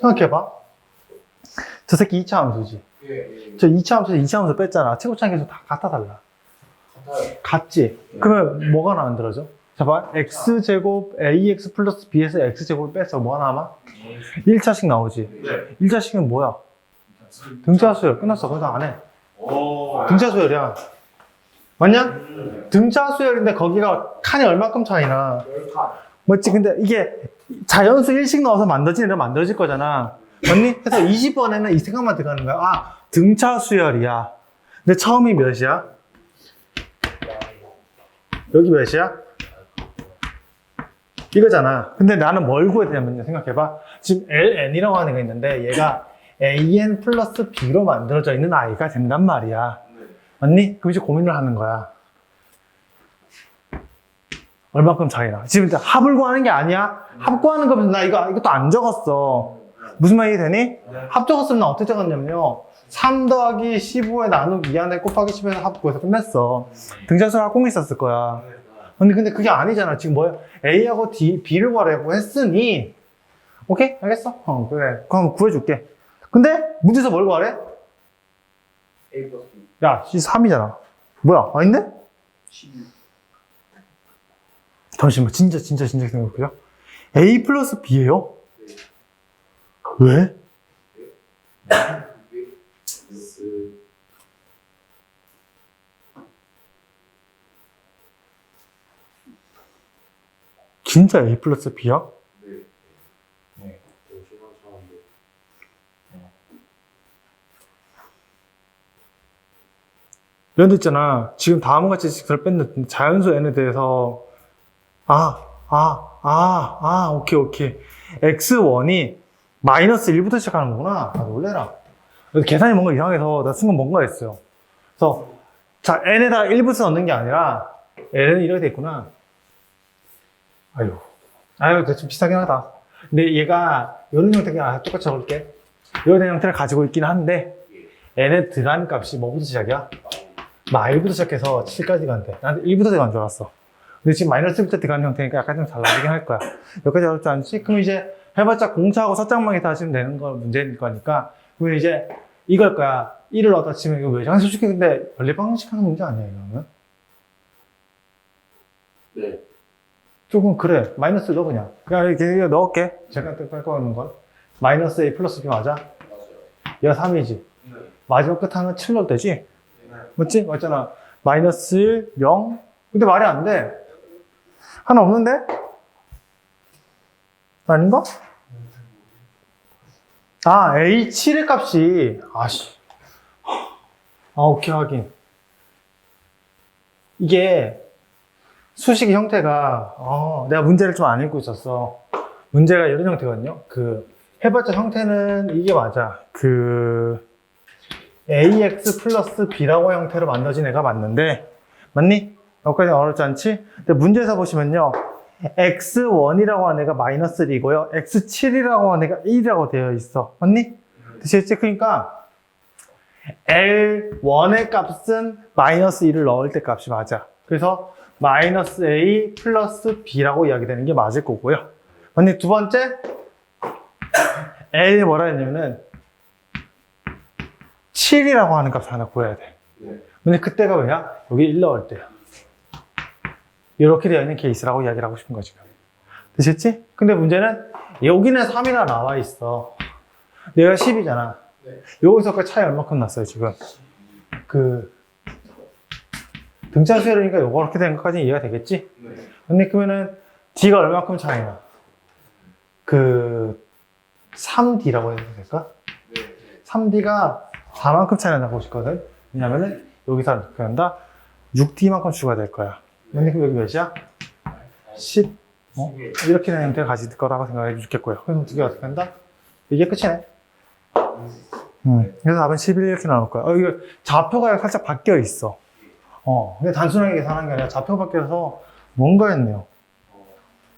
생각해봐. 저 새끼 2차 함수지. 예, 예. 저 2차 함수에서 2차 함수 뺐잖아. 최고차항 계수 다 같아 달라. 같아요. 같지? 그러면 뭐가 만들어져? 자, 봐. x제곱 ax 플러스 b에서 x제곱을 뺐어. 뭐가 남아? 1차식 나오지. 네. 1차식은 뭐야? 등차수열. 끝났어. 그래서 안 해. 오. 등차수열이야. 맞냐? 등차수열인데 거기가 칸이 얼마큼 차이나. 맞지? 근데 이게 자연수 1식 넣어서 만들어지는 대로 만들어질 거잖아. 맞니? 그래서 20번에는 이 생각만 들어가는 거야. 아, 등차 수열이야. 근데 처음이 몇이야? 여기 몇이야? 이거잖아. 근데 나는 뭘 구해야 되냐면요. 생각해봐. 지금 ln이라고 하는 애가 있는데 얘가 an 플러스 b로 만들어져 있는 아이가 된단 말이야. 맞니? 그럼 이제 고민을 하는 거야. 얼마큼 차이나? 지금 일단 합을 구하는 게 아니야? 합 구하는 거면 나 이거, 이것도 안 적었어. 무슨 말이 되니? 합 적었으면 나 어떻게 적었냐면요. 3 더하기 15에 나누기 2 안에 곱하기 10에서 합 구해서 끝냈어. 등장수를 합공 있었을 거야. 근데, 근데 그게 아니잖아. 지금 뭐야? A하고 D, B를 구하라고 했으니. 오케이? 알겠어? 어, 그래. 그럼 구해줄게. 근데 문제에서 뭘 구하래? 야, C 3이잖아. 뭐야? 아닌데? 16. 잠시만, 진짜, 진짜, 진짜 생각해보자. A 플러스 B예요 왜? 진짜 A 플러스 B야? 이런 데 있잖아. 지금 다음과 같이 직선을 뺐는데 자연수 n에 대해서 아, 아, 아, 아, 오케이, 오케이. x1이 마이너스 1부터 시작하는 거구나. 아, 놀래라. 계산이 뭔가 이상해서 나쓴건 뭔가 했어요. 그래서 자, n에다 1부터 넣는 게 아니라 n은 이렇게 돼 있구나. 아유. 아유, 좀 비슷하긴 하다. 근데 얘가 이런 형태가 아, 똑같이 적을게. 이런 형태를 가지고 있긴 한데 n에 들어간 값이 뭐부터 시작이야? 마 1부터 시작해서 7까지 간대. 나한테 1부터 들어간 줄 알았어. 근데 지금 마이너스 1부터 들어간 형태니까 약간 좀 달라지긴 할 거야. 여기까지 어렵지 않지? 그럼 이제 해봤자 공차하고 서장망이 다 하시면 되는 거 문제일 거니까. 그러면 이제 이걸 거야. 1을 얻어 치면 이거 왜? 솔직히 근데 원래 방식 하는 문제 아니야, 이거는? 네. 조금 그래. 마이너스 넣어, 그냥. 그냥 이렇게 넣을게. 제가 뺄거 없는 걸. 마이너스 A 플러스 B 맞아? 맞아요. 얘가 3이지. 네. 마지막 끝 하면 7 넣어도 되지? 네. 맞지? 맞잖아. 마이너스 1, 0. 근데 말이 안 돼. 하나 없는데? 아닌가? 아, A7의 값이, 아씨. 아, 오케이, 확인. 이게 수식의 형태가, 어, 내가 문제를 좀 안 읽고 있었어. 문제가 이런 형태거든요. 그, 해봤자 형태는 이게 맞아. 그, ax 플러스 b라고 형태로 만들어진 애가 맞는데 맞니? 여기까지 어렵지 않지? 근데 문제에서 보시면요 x1이라고 하는 애가 마이너스 1이고요 x7이라고 하는 애가 1이라고 되어 있어 맞니? 되시겠지? 그러니까 L1의 값은 마이너스 1을 넣을 때 값이 맞아 그래서 마이너스 a 플러스 b라고 이야기되는 게 맞을 거고요 맞니? 두 번째 L 뭐라 했냐면은 7이라고 하는 값을 하나 구해야 돼. 네. 근데 그때가 왜야? 여기 1 넣을 때야. 이렇게 되어 있는 케이스라고 이야기를 하고 싶은 거지. 되셨지? 근데 문제는 여기는 3이나 나와 있어. 얘가 10이잖아. 네. 여기서 그 차이 얼마큼 났어요, 지금? 그, 등차 수열이니까 요거 이렇게 된 것까지 이해가 되겠지? 네. 근데 그러면은 D가 얼마큼 차이나? 그, 3D라고 해도 될까? 네. 3D가 4만큼 차이 나고 싶거든. 왜냐면은 여기서 이렇게 한다. 6D만큼 추가될 거야. 그럼 여기 몇이야? 10. 어? 이렇게 되는 형태를 가질 거라고 생각해 주겠고요. 그럼 두개 어떻게 한다? 이게 끝이네. 음. 그래서 답은 11 이렇게 나올 거야. 어, 이거 좌표가 살짝 바뀌어 있어. 어. 근데 단순하게 계산한 게 아니라 좌표 바뀌어서 뭔가 했네요.